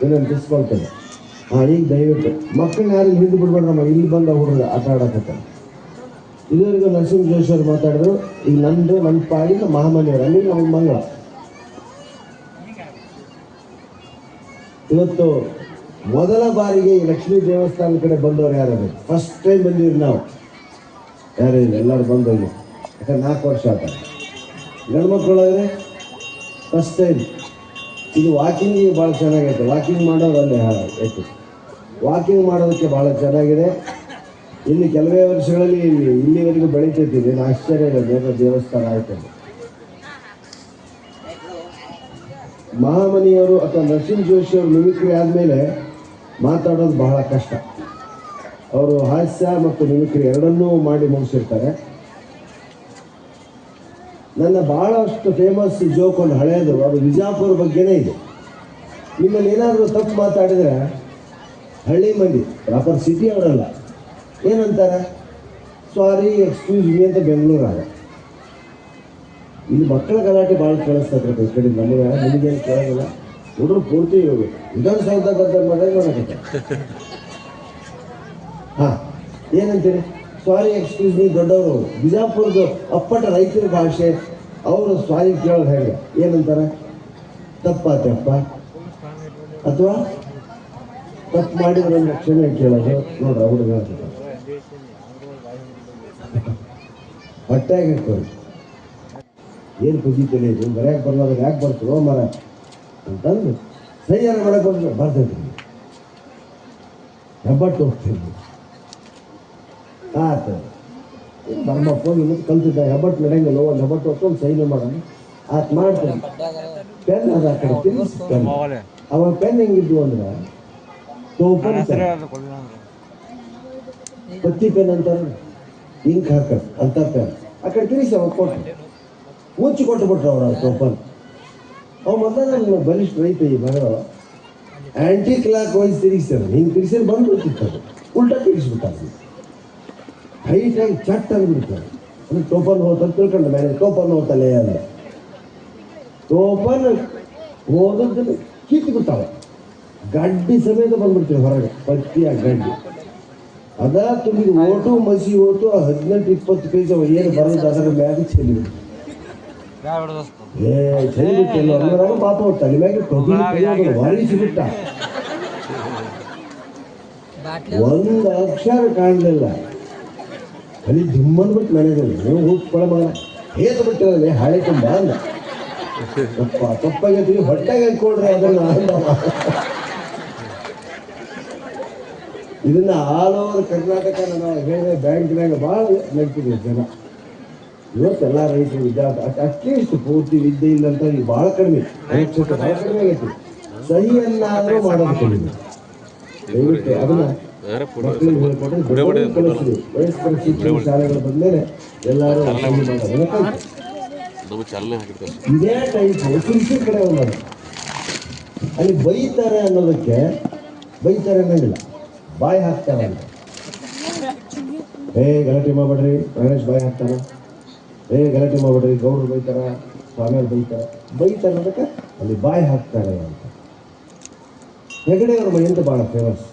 ವಿನಂತಿಸ್ಕೊಳ್ತೇನೆ ಹಾಂ ಈಗ ದಯವಿಟ್ಟು, ಮಕ್ಕಳನ್ನ ಯಾರು ಹಿಂದೆ ನಮ್ಮ, ಇಲ್ಲಿ ಬಂದ ಹುಡುಗ ಆಟ ಆಡಕತ್ತ. ಇದುವರೆಗೂ ನರಸಿಂಹ ಜೋಶಿ ಮಾತಾಡಿದ್ರು ಈಗ ನಂದು ನನ್ನ ಪಾಡಿನ ಮಹಾಮನೆಯವರು ಅಲ್ಲಿ ನಾವು ಮಂಗಳ ಇವತ್ತು ಮೊದಲ ಬಾರಿಗೆ ಈ ಲಕ್ಷ್ಮೀ ದೇವಸ್ಥಾನ ಕಡೆ ಬಂದವರು ಯಾರು ಫಸ್ಟ್ ಟೈಮ್ ಬಂದಿವ್ರಿ ನಾವು. ಯಾರು ಇಲ್ಲ, ಎಲ್ಲರೂ ಬಂದೋಗಿ ಯಾಕಂದ್ರೆ ನಾಲ್ಕು ವರ್ಷ ಆತ ಗಂಡು ಮಕ್ಕಳು ಫಸ್ಟ್ ಟೈಮ್ ಇದು ವಾಕಿಂಗಿಗೆ ಭಾಳ ಚೆನ್ನಾಗೈತೆ. ವಾಕಿಂಗ್ ಮಾಡೋದು ಅಲ್ಲಿ ಐತೆ ವಾಕಿಂಗ್ ಮಾಡೋದಕ್ಕೆ ಭಾಳ ಚೆನ್ನಾಗಿದೆ. ಇಲ್ಲಿ ಕೆಲವೇ ವರ್ಷಗಳಲ್ಲಿ ಇಲ್ಲಿ ಇಲ್ಲಿವರೆಗೂ ಬೆಳೀತೈತಿ ಏನು ಆಶ್ಚರ್ಯ ಇದೆ ದೇವಸ್ಥಾನ ಆಯ್ತು. ಮಹಾಮನಿಯವರು ಅಥವಾ ನರಸಿಂಹ ಜೋಶಿ ಅವರು ಮಿಮಿಕ್ರಿ ಆದಮೇಲೆ ಮಾತಾಡೋದು ಬಹಳ ಕಷ್ಟ. ಅವರು ಹಾಸ್ಯ ಮತ್ತು ಮಿಮಿಕ್ರಿ ಎರಡನ್ನೂ ಮಾಡಿ ಮುಗಿಸಿರ್ತಾರೆ. ನನ್ನ ಬಹಳಷ್ಟು ಫೇಮಸ್ ಜೋಕ್ ಒಂದು ಹಳೆಯದು, ಅದು ವಿಜಾಪುರ ಬಗ್ಗೆನೇ ಇದೆ. ನಿಮ್ಮಲ್ಲಿ ಏನಾದರೂ ತಪ್ಪು ಮಾತಾಡಿದರೆ ಹಳ್ಳಿ ಮಂದಿ ಪ್ರಾಪರ್ ಸಿಟಿ ಅವರಲ್ಲ, ಏನಂತಾರೆ? ಸಾರಿ ಎಕ್ಸ್ಕ್ಯೂಸ್ ಮೀ ಅಂತ ಬೆಂಗಳೂರಾಗ ಇಲ್ಲಿ ಮಕ್ಕಳ ಗಲಾಟೆ ಭಾಳ ಕೇಳಿಸ್ತಾರೆ ಈ ಕಡೆ ನಮಗೆ, ನಿಮಗೇನು ಕೇಳೋದಿಲ್ಲ. ಹುಡುಗರು ಪೂರ್ತಿ ವಿಧಾನಸೌಧ ಅಂತ ಮಾಡಿದ್ರೆ ನೋಡೋಕ್ಕೆ ಹಾಂ, ಏನಂತೀರಿ? ಸಾರಿ ಎಕ್ಸ್ಕ್ಯೂಸ್ ಮೀ ದೊಡ್ಡವರು, ಬಿಜಾಪುರದ ಅಪ್ಪಟ ರೈತರ ಭಾಷೆ, ಅವರು ಸಾರಿ ಕೇಳೋದು ಹೇಗೆ? ಏನಂತಾರೆ? ತಪ್ಪಾತಪ್ಪ ಅಥವಾ ತಪ್ಪು ಮಾಡಿದ್ರೆ ಕ್ಷಮೆ ಕೇಳೋದು? ನೋಡ್ರ ಹುಡುಗ ಹೊಟ್ಟೆಗೆ ಹಾಕೋದು ಏನು ಖುಷಿ ತಿಳಿಯೋದು? ಬರೆಯಕ್ಕೆ ಬರ್ಲಾದ ಯಾಕೆ ಬರ್ತೀರೋ ಮರ ಅಂತಂದು ಸೈಯಾರ ಮಾಡಕ್ಕೆ ಬರ್ತೈತಿ ಹೆಬ್ಬಟ್ಟು ಹೋಗ್ತೀನಿ. ಆತ ನಮ್ಮಪ್ಪ ಇನ್ನೂ ಕಲ್ತಿದ್ದ ಹೆಬ್ಬಟ್ಟು ನಡೆಯಂಗಿಲ್ಲ ಒಂದು ಹೆಬ್ಬಟ್ಟು ಹೊತ್ಕೊಂಡು ಸೈನ್ ಮಾಡೋಣ. ಆತ ಮಾಡ್ತೀನಿ. ಪೆನ್ ಅದ ಕಡೆ ತಿರ್ಗಿಸಿ ಪೆನ್ ಅವ ಪೆನ್ ಹೆಂಗಿದ್ವು ಅಂದ್ರೆ? ಟೋಪನ್ ಪೆನ್ ಪತ್ತಿ ಪೆನ್ ಅಂತಾರೆ ಇಂಕ್ ಹಾಕ ಅಂತ ಪೆನ್ ಆ ಕಡೆ ತಿರುಗಿಸಿ ಅವ ಕೊಟ್ಟು ಮುಚ್ಚಿ ಕೊಟ್ಟು ಬಿಟ್ರು ಅವ್ರು ಟೋಪನ್ ಅವ ಮೊದಲ ನನ್ನ ಬಲಿಷ್ಠ ರೈತ ಈ ಮಗಳ ಆಂಟಿ ಕ್ಲಾಕ್ ವೈಸ್ ತಿರುಗಿಸ್ತಾರೆ ಹಿಂಗೆ ತಿರುಗಿಸಿ ಬಂದ್ಬಿಡ್ತಿತ್ತು ಅದು. ಉಲ್ಟಾ ತಿರುಗಿಸ್ಬಿಟ್ಟಾರೆ ಹೈಟಾಗಿ ಚಟ್ ಆಗಿಬಿಡ್ತಾರೆ ಅಂದ್ರೆ ಟೋಪನ್ ಹೋತ ತಿಳ್ಕೊಂಡು ಮೇಲೆ ಟೋಪನ್ ಹೋತಲೇ ಅಂದ ಟೋಪನ್ ಹೋದದ್ದು ಕಿತ್ತು ಬಿಟ್ಟಾವ ಗಡ್ಡಿ ಸಮೇತ ಬಂದ್ಬಿಡ್ತೀವಿ ಹೊರಗೆ ಪಟ್ಟಿಯ ಗಡ್ಡಿ. ಅದ ತುಂಬಿದ ಓಟು ಮಸಿ ಓಟು ಹದಿನೆಂಟು ಇಪ್ಪತ್ತು ಪೇಜ್ ಏನು ಬರೋದು ಅದರ ಮ್ಯಾಗ ಚೆಲ್ಲಿ ಏ ಚೆಲ್ಲಿಬಿಟ್ಟಿಲ್ಲ ಪಾಪ ಅವ್ರು ತಲೆ ಮ್ಯಾಗ ಟೊಬಿ ಒಂದು ಅಕ್ಷರ ಕಾಣಲಿಲ್ಲ. ಅಲ್ಲಿ ದುಮ್ಮನ್ಬಿಟ್ಟು ಮ್ಯಾನೇಜರ್ ನೀವು ಹೋಗ್ಕೊಳ್ಳ ಮಗ ಹೇತು ಬಿಟ್ಟಿರಲ್ಲ ಹಳೆ ತುಂಬ ಅಲ್ಲ ತಪ್ಪ ತಪ್ಪಾಗಿ ಹೊಟ್ಟೆಗೆ ಹಾಕೊಳ್ರಿ ಅದನ್ನ ಅಂದ. ಇದನ್ನ ಆಲ್ ಓವರ್ ಕರ್ನಾಟಕ ನಾನು ಹೇಳಿದೆ ಬ್ಯಾಂಕ್ನಾಗ ಭಾಳ ನಡೀತಿದೆ ಜನ. ಇವತ್ತೆಲ್ಲ ರೈತರು ವಿದ್ಯಾರ್ಥಿ ಅಟ್ಲೀಸ್ಟ್ ಪೂರ್ತಿ ವಿದ್ಯೆ ಇಲ್ಲ ಅಂತ ಈಗ ಭಾಳ ಕಡಿಮೆ. ಕಡಿಮೆ ಆಗೈತಿ. ಸಹಿಯನ್ನಾದರೂ ಮಾಡೋದು ಕಡಿಮೆ ದಯವಿಟ್ಟು ಅದನ್ನ ಶಾಲೆಗಳು ಎಲ್ಲರೂ ಟೈಪ್ ಕಡೆ ಅಲ್ಲಿ ಬೈತಾರೆ ಅನ್ನೋದಕ್ಕೆ ಬೈತಾರೆ ಅನ್ನೋದಿಲ್ಲ. ಬಾಯಿ ಹಾಕ್ತಾರೆ ಅಂತ. ಏ, ಗಲಾಟೆ ಮಾಡ್ಬೇಡ್ರಿ. ಗಣೇಶ್ ಬಾಯಿ ಹಾಕ್ತಾರ ಏ, ಗಲಾಟೆ ಮಾಡ್ಬೇಡ್ರಿ. ಗೌಡ್ರು ಬೈತಾರ, ಸ್ವಾಮಿಯವ್ರು ಬೈತಾರ. ಬೈತಾರೆ ಅನ್ನೋದಕ್ಕೆ ಅಲ್ಲಿ ಬಾಯಿ ಹಾಕ್ತಾರೆ ಅಂತ. ಹೆಗಡೆ ಅವ್ರ ಮೈ ಅಂತ ಭಾಳ ಫೇಮಸ್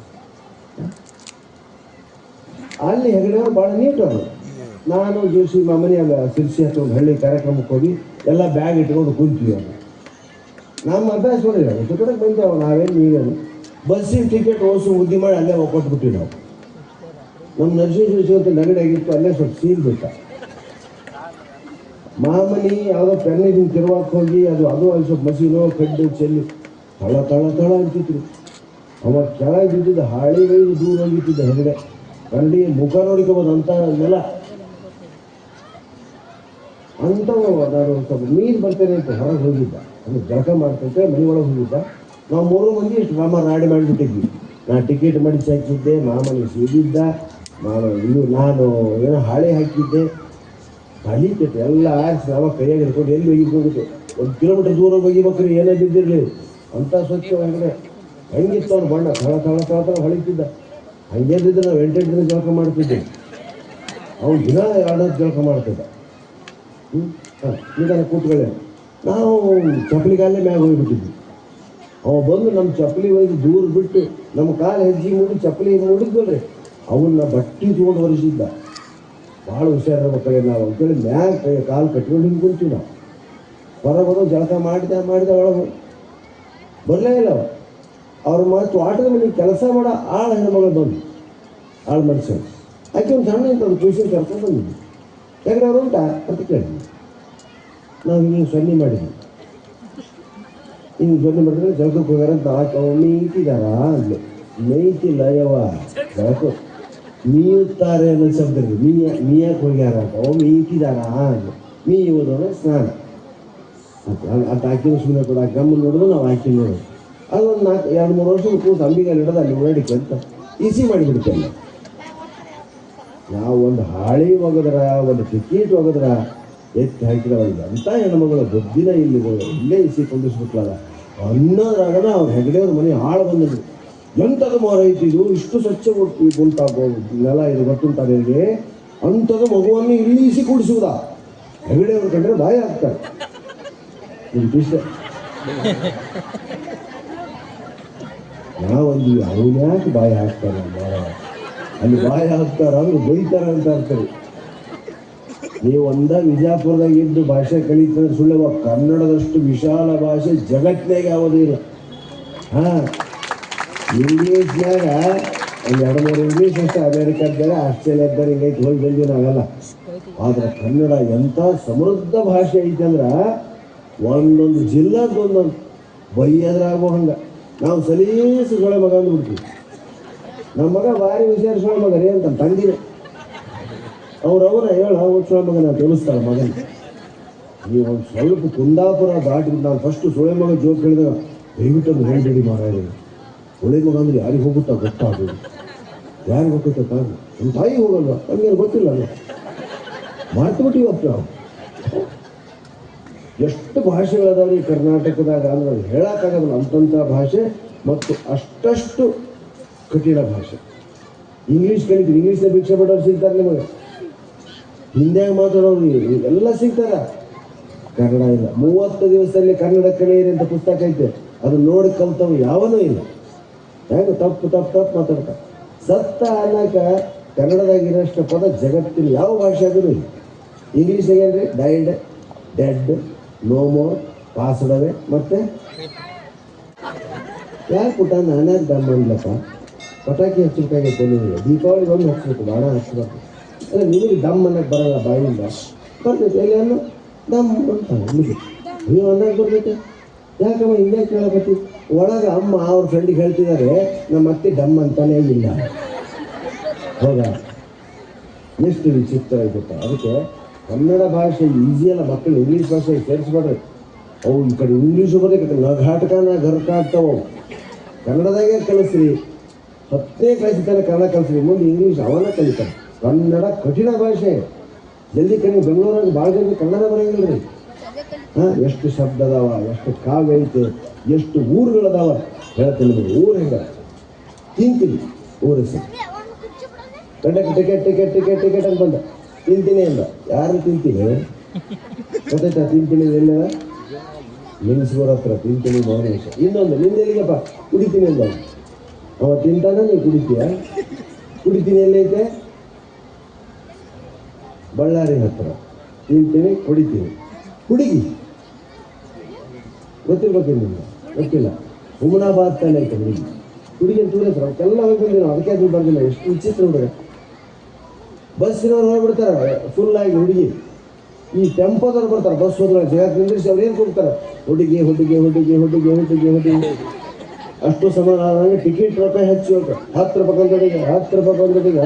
ಅಲ್ಲಿ ಹೆಗಡೆಯವರು ಭಾಳ ನೀಟ್ ಅವರು. ನಾನು ಜೋಶಿ ಸಿರ್ಸಿ ಹತ್ರ ಒಂದು ಹಳ್ಳಿ ಕಾರ್ಯಕ್ರಮಕ್ಕೆ ಹೋಗಿ ಎಲ್ಲ ಬ್ಯಾಗ್ ಇಟ್ಕೊಂಡು ಕುಂತೀವಿ ಅವರು. ನಮ್ಮ ಅಭ್ಯಾಸ ನೋಡಿಲ್ಲ ಕಡೆ ಬಂದೇವು ನಾವೇನು ನೀವೇನು? ಬಸ್ಸಿನ ಟಿಕೆಟ್ ಓಸು ಉದ್ದಿ ಮಾಡಿ ಅಲ್ಲೇ ಒಕ್ಕೊಟ್ಬಿಟ್ಟಿವಿ ನಾವು. ನಮ್ಮ ನರಸಿಂಹ ನಗಡೆ ಆಗಿತ್ತು, ಅಲ್ಲೇ ಸ್ವಲ್ಪ ಸೀಲ್ ಬಿಟ್ಟ. ಮಾಮನಿ ಯಾವುದೋ ಪೆನ್ನಿಗೆ ತಿರುವಾಕ್ ಹೋಗಿ, ಅದು ಅದು ಅಲ್ಲಿ ಸ್ವಲ್ಪ ಮಸೀನೋ ಕಡ್ಡು, ಚೆಲ್ಲಿ, ತಳ ತಳ ತಳ ಅಂತಿತ್ತು ಅವ ಕೆಳಗೆ ಬಿದ್ದಿದ್ದ ಹಾಳಿ ದೂರ ಹೋಗಿತ್ತಿದ್ದ ಹೆಗಡೆ. ಕಂಡಿ ಮುಖ ಅಂತ ನೆಲ ಅಂತ ನಾನು ಸ್ವಲ್ಪ ನೀರು ಬರ್ತೇನೆ ಅಂತ ಹೊರಗೆ ಹೋಗಿದ್ದ. ಅಂದ್ರೆ ಜಳಕ ಮಾಡ್ತಂತೆ ಮನೆ ಒಳಗೆ ಹೋಗಿದ್ದ. ನಾವು ಮೂರು ಮಂದಿ ಇಷ್ಟು ರಾಮ ರಾಡಿ ಮಾಡಿಬಿಟ್ಟಿದ್ವಿ. ನಾ ಟಿಕೆಟ್ ಮಡಿಸಿ ಹಾಕಿದ್ದೆ, ಮಾಮನಿ ಸೇರಿದ್ದ ನಾನು ಇದು ನಾನು ಏನೋ ಹಾಳೆ ಹಾಕಿದ್ದೆ. ಕಲಿತೈತೆ ಎಲ್ಲ ಆರಿಸಿ ಅವ ಕೈಯಾಗಿ ಹಿಡ್ಕೊಂಡು ಎಲ್ಲಿ ಹೋಗುತ್ತೆ? ಒಂದು ಕಿಲೋಮೀಟರ್ ದೂರ ಒಗಿಬೇಕ್ರಿ ಏನೇ ಬಿದ್ದಿರಲಿ. ಅಂತ ಸ್ವಚ್ಛವಾಗಿದೆ ಹೆಂಗಿತ್ತು ಅವ್ನು ಬಣ್ಣ ತಳ ತಳ ಹೊಳಿತಿದ್ದ. ಹಂಗೆ ನಾವು ಎಂಟೆಂಟು ದಿನ ಜಳಕ ಮಾಡ್ತಿದ್ದೆ. ಅವ್ನು ದಿನ ಎರಡು ಜಳಕ ಮಾಡ್ತಿದ್ದ. ಹ್ಞೂ ಹಾಂ, ಈಗ ಕೂತ್ಕೊಳ್ಳಿ. ನಾವು ಚಪ್ಪಲಿಗಾಲೇ ಮ್ಯಾಗ ಹೋಗಿಬಿಟ್ಟಿದ್ವಿ. ಅವ ಬಂದು ನಮ್ಮ ಚಪ್ಪಲಿ ಒಯ್ದು ದೂರ ಬಿಟ್ಟು ನಮ್ಮ ಕಾಲು ಹೆಜ್ಜೆ ಮುಡಿ ಚಪ್ಪಲಿ ಮುಡಿದ್ವಲ್ರಿ. ಅವನ್ನ ಬಟ್ಟಿ ತೊಗೊಂಡು ಹೊರಿಸಿದ್ದ ಭಾಳ ಮಕ್ಕಳೇ ನಾವು ಅಂತೇಳಿ ಮ್ಯಾಗ ಕಾಲು ಕಟ್ಕೊಂಡು ಹಿಂಗೆ ಕುಂತೀವಿ ನಾವು. ಹೊರ ಬರೋ ಜಳಕ ಮಾಡಿದೆ ಮಾಡಿದೆ ಒಳಗೆ ಬರಲೇ ಇಲ್ಲ ಅವ್ರ ಮತ್ತು ಆಟದ ಮೇಲೆ ಕೆಲಸ ಮಾಡೋ ಆಳ ಹೆಣ್ಮಗಳು ಬಂದು ಆಳು ಮನುಷ್ಯ ಆಕೆ ಒಂದು ಸಣ್ಣ ಒಂದು ಟ್ಯೂಷನ್ ಕರ್ಕೊಂಡು ಬಂದಿದ್ವಿ ಯಾಕಂದ್ರೆ ಅವ್ರು ಉಂಟಾ ಅಂತ ಕೇಳಿದ್ವಿ ನಾವು ಹಿಂಗೆ ಸೊನ್ನೆ ಮಾಡಿದ್ವಿ ಹಿಂಗೆ ಸೊನ್ನೆ ಮಾಡಿದ್ರೆ ಜಳಕಕ್ಕೆ ಹೋಗ್ಯಾರ ಅಂತ ಆಕೆ ಒಮ್ಮೆ ಮೀತಿದಾರ ಅಂದ್ಲು. ಮೇಯ್ತಿಲ್ಲ, ಯವ್ವ. ಬೆಳಕು ಮೀಯುತ್ತಾರೆ ಅನ್ನೋ ಶಬ್ದ ಮೀಯ, ಮೀಯಕ್ಕೆ ಹೋಗ್ಯಾರ ಅಂತ. ಒಮ್ಮೆ ಮೀತಿದಾರ ಅಂದ್ಲು. ಮೀಯುವುದನ್ನು ಸ್ನಾನ. ಅಂತ ಆಕಿನ ಸುಮ್ಮನೆ ಕೂಡ. ಗಮ್ಮ ನೋಡಿದ್ರು ನಾವು ಆಕಿ ನೋಡೋದು. ಅದೊಂದು ನಾಲ್ಕು ಎರಡು ಮೂರು ವರ್ಷ ಕೂಸು ಅಂಬಿಗಲ್ಲಿ ಹಿಡಿದು ಅಲ್ಲಿ ಓಡಾಡಿಕೆ ಅಂತ ಈಸಿ ಮಾಡಿಬಿಡ್ತೇನೆ. ನಾವು ಒಂದು ಹಾಳಿ ಒಗದ್ರ, ಒಂದು ಟಿಕೀಟ್ ಒಗದ್ರ ಎತ್ತಿ ಹಾಕಿದವಲ್ಲ ಅಂತ ಹೆಣ್ಮಗಳು ಬುದ್ಧಿನ ಇಲ್ಲಿ ಇಲ್ಲೇ ಇಸಿ ಕುಂದಿಸ್ಬಿಟ್ಲಲ್ಲ. ಅನ್ನೋದ್ರಾಗನ ಅವ್ರ ಹೆಗಡೆಯವ್ರ ಮನೆ ಹಾಳು ಬಂದದ್ದು. ಎಂಥದ್ದು ಮರ ಇದು? ಇಷ್ಟು ಸ್ವಚ್ಛ ಉಂಟಾಗೋದು ನೆಲ ಇದು ಗೊತ್ತುಂಟ ನಿನಗೆ? ಅಂಥದ್ದು ಮಗುವನ್ನು ಇಲ್ಲಿ ಇಸಿ ಕೂಡಿಸುವುದ? ಹೆಗಡೆಯವ್ರ ಕಂಡ್ರೆ ಬಾಯಿ ಹಾಕ್ತಾರೆ. ಇಂತಿಷ್ಟ ನಾವೊಂದು ಅವನ್ಯಾಕೆ ಬಾಯಿ ಹಾಕ್ತಾರೆ? ಅಲ್ಲಿ ಬಾಯಿ ಹಾಕ್ತಾರ ಅಂದ್ರೆ ಬೈತಾರ ಅಂತ ಹೇಳ್ತಾರೆ ನೀವು ಒಂದ ವಿಜಾಪುರದಾಗ ಇದ್ದು ಭಾಷೆ ಕಲಿತಂದ್ರೆ ಸುಳ್ಳು ಕನ್ನಡದಷ್ಟು ವಿಶಾಲ ಭಾಷೆ ಜಗತ್ತಿನಾಗ ಯಾವುದೂ ಇಲ್ಲ. ಹಾ, ಇಂಗ್ಲೀಷ್ನಾಗ ಒಂದು ಎರಡು ಮೂರು ಇಂಗ್ಲೀಷ್ ಅಷ್ಟೇ ಆಸ್ಟ್ರೇಲಿಯಾ ಆಸ್ಟ್ರೇಲಿಯಾದ್ದಾರೆ ಹಿಂಗೈತೆ, ಹೋಗಿ ಬಂದ್ವಿ ನಾವೆಲ್ಲ ಆದ್ರೆ ಕನ್ನಡ ಎಂಥ ಸಮೃದ್ಧ ಭಾಷೆ ಐತಂದ್ರೆ ಒಂದೊಂದು ಜಿಲ್ಲಾದ ಒಂದೊಂದು ಬೈಯದ್ರಾಗೋ ಹಂಗೆ. ನಾವು ಸಲೀಸು ಸೊಳೆ ಮಗ ಅಂದ್ಬಿಡ್ತೀವಿ ನಮ್ಮ ಮಗ ಭಾರಿ ವಿಚಾರ ಸೊಳೆ ಮಗ ರೀ ಅಂತ ತಂದಿನ ಅವ್ರವ್ರ ಹೇಳ ಅವ್ರ ಸೊಳೆ ಮಗನ ತಿಳಿಸ್ತಾಳೆ ಮಗನ. ನೀವು ಒಂದು ಸ್ವಲ್ಪ ಕುಂದಾಪುರ ದಾಟಿ ನಾನು ಫಸ್ಟ್ ಸೊಳೆ ಮಗ ಜೋಕ್ ಹೇಳಿದಾಗ, ದಯವಿಟ್ಟು ಅದು ಹೇಳ್ಬೇಡಿ ಮಾರಾಯ ಸೊಳೆ ಮಗ ಅಂದ್ರೆ ಯಾರಿಗೆ ಹೋಗುತ್ತಾ ಗೊತ್ತಾಗೋದು. ಯಾರಿಗೆ ಹೋಗುತ್ತೆ ತಾನು ನಮ್ಮ ತಾಯಿ ಹೋಗಲ್ವಾ? ನಮಗೇನು ಗೊತ್ತಿಲ್ಲ ಮಾಡ್ತು ಇವತ್ತು ನಾವು. ಎಷ್ಟು ಭಾಷೆಗಳದಾವ್ರಿ ಕರ್ನಾಟಕದಾಗ? ಅಂದ್ರೆ ಅದು ಹೇಳಕ್ಕಾಗಲ್ಲ ಅಂತಂಥ ಭಾಷೆ ಮತ್ತು ಅಷ್ಟಷ್ಟು ಕಠಿಣ ಭಾಷೆ. ಇಂಗ್ಲೀಷ್ ಕಲಿತೀರಿ ಇಂಗ್ಲೀಷ್ನ ಭಿಕ್ಷೆ ಪಡೋರು ಸಿಗ್ತಾರೆ ನಿಮಗೆ. ಹಿಂದಿಯಾಗ ಮಾತಾಡೋರು ಎಲ್ಲ ಸಿಗ್ತಾರ. ಕನ್ನಡ ಇಲ್ಲ. ಮೂವತ್ತು ದಿವಸದಲ್ಲಿ ಕನ್ನಡ ಕಲಿಯಿರಿ ಅಂತ ಪುಸ್ತಕ ಐತೆ. ಅದು ನೋಡಿ ಕಲ್ತವು ಯಾವನೂ ಇಲ್ಲ. ಹೆಂಗ ತಪ್ಪು ತಪ್ಪು ತಪ್ಪು ಮಾತಾಡ್ತಾರೆ ಸತ್ತ ಅನ್ನಕ ಕನ್ನಡದಾಗಿರೋಷ್ಟು ಪದ ಜಗತ್ತಿನ ಯಾವ ಭಾಷೆಯಾಗೂ ಇಲ್ಲ. ಇಂಗ್ಲೀಷ್ನಾಗ ಏನ್ರಿ? Died dead no more pass away ಮತ್ತೆ? ಯಾರು ಪುಟ? ನಾನೇ ದಮ್ಮ ಅಂದ್ಲಪ್ಪ ಪಟಾಕಿ ಹಚ್ಚಬೇಕಾಗೈತೆ ನಿಮಗೆ ದೀಪಾವಳಿ ಒಂದು ಹಚ್ಬೇಕು, ಬಾಣ ಹಚ್ಬೇಕು. ಅಲ್ಲ ನಿಮಗೆ ದಮ್ ಅನ್ನಕ್ಕೆ ಬರಲ್ಲ, ಬಾಯಿಂದ. ಬರ್ತೈತೆ ಎಲ್ಲ ಅನ್ನು ದಮ್ ಅಂತ ನಿಮಗೆ ನೀವು ಅನ್ನಕ್ಕೆ ಬರ್ತೈತೆ ಯಾಕಮ್ಮ ಹಿಂಗೆ ಕೇಳಕತ್ತಿ? ಒಳಗೆ ಅಮ್ಮ ಅವ್ರ ಫ್ರೆಂಡಿಗೆ ಹೇಳ್ತಿದ್ದಾರೆ, ನಮ್ಮ ಅತ್ತೆ ಡಮ್ ಅಂತಾನೇ ಇಲ್ಲ. ಹೌದಾ ಎಷ್ಟು ವಿಚಿತ್ರ ಇದೆ ಅದಕ್ಕೆ ಕನ್ನಡ ಭಾಷೆ ಈಸಿ ಅಲ್ಲ, ಮಕ್ಕಳು ಇಂಗ್ಲೀಷ್ ಭಾಷೆ ಸೇರಿಸ್ಬೇಡ್ರಿ ಅವು ಈ ಕಡೆ ಇಂಗ್ಲೀಷು ಬರೀ ಈ ಕಡೆ ನಗಾಟಕನ ಗರ್ಕ ಆಗ್ತಾವ ಅವು. ಕನ್ನಡದಾಗೆ ಕಲಿಸ್ರಿ. ಹತ್ತೇ ಕ್ಲಾಸ್ ತನಕ ಕನ್ನಡ ಕಲಿಸ್ರಿ. ಮುಂದೆ ಇಂಗ್ಲೀಷ್ ಅವನ ಕಲಿತಾರೆ. ಕನ್ನಡ ಕಠಿಣ ಭಾಷೆ. ಜಲ್ದಿ ಕಣ್ಣು ಬೆಂಗಳೂರಾಗ ಭಾಳ ಜನ ಕನ್ನಡ ಬರಂಗಿಲ್ಲ ರೀ ಹಾಂ, ಎಷ್ಟು ಶಬ್ದ ಅದಾವ, ಎಷ್ಟು ಕಾವ್ಯ ಐತೆ, ಎಷ್ಟು ಊರುಗಳದಾವ ಹೇಳ್ತೀನಿ ನಿಮಗೆ ಊರು ಹೆಂಗ? ತಿಂತೀನಿ ಊರ ಹೆಸರು ಗಂಡಕ್ಕೆ ಟಿಕೆಟ್ ಟಿಕೆಟ್ ಟಿಕೆಟ್ ಟಿಕೆಟ್ ಅಂತ ಬಂದ. ತಿಂತೀನಿ ಅಂದ. ಯಾರು ತಿಂತೀನಿ? ಗೊತ್ತಾಯ್ತಾ ತಿಂತೀನಿ ಎಲ್ಲ ಲಿಂಗ್ಸ್ಗೋರ್ ಹತ್ರ ತಿಂತೀನಿ ಮೌನೇಶ ಇನ್ನೊಂದು, ನಿಂದ ಎಲ್ಲಿಗಪ್ಪ? ಕುಡಿತೀನಿ ಅಂದ ಅವ ತಿಂತಾನ, ನೀ ಕುಡಿತೀಯ? ಕುಡಿತೀನಿ ಎಲ್ಲೈತೆ? ಬಳ್ಳಾರಿ ಹತ್ರ. ತಿಂತೀನಿ ಕುಡಿತೀನಿ ಹುಡುಗಿ ಗೊತ್ತಿರ್ಬೇಕು ನಿಮ್ಗೆ? ಗೊತ್ತಿಲ್ಲ. ಹುಮನಾಬಾದ್ ತಾನೆ ಐತೆ ಹುಡುಗಿ ಹುಡುಗಿ ಅಂತ ನಾವು. ಅದಕ್ಕೆ ಅದು ಬರ್ದಿಲ್ಲ. ಎಷ್ಟು ವಿಚಿತ್ರ ಹುಡುಗ. ಬಸ್ಸಿನವ್ರು ಹೋಗ್ಬಿಡ್ತಾರೆ ಫುಲ್ ಆಗಿ ಹುಡುಗಿ. ಈ ಟೆಂಪೋದವ್ರು ಬರ್ತಾರೆ, ಬಸ್ ಹೋದ್ರೆ ಜಗತ್ ನಿಂದ್ರಿಸಿ ಅವ್ರು ಏನು ಕೊಡ್ತಾರೆ ಹುಡುಗಿ ಹುಡುಗಿ ಹುಡುಗಿ ಹುಡುಗಿ ಹುಡುಗಿ ಹುಡುಗಿ. ಅಷ್ಟು ಸಮಾನ ಟಿಕೆಟ್ ರೊಕ್ಕ ಹೆಚ್ಚು ಅಂತ. ಹತ್ತು ರೂಪಾಯಿ ಒಂದು ಹುಡುಗಿ, ಹತ್ತು ರೂಪಾಯಿ ಒಂದು ಹುಡುಗಿ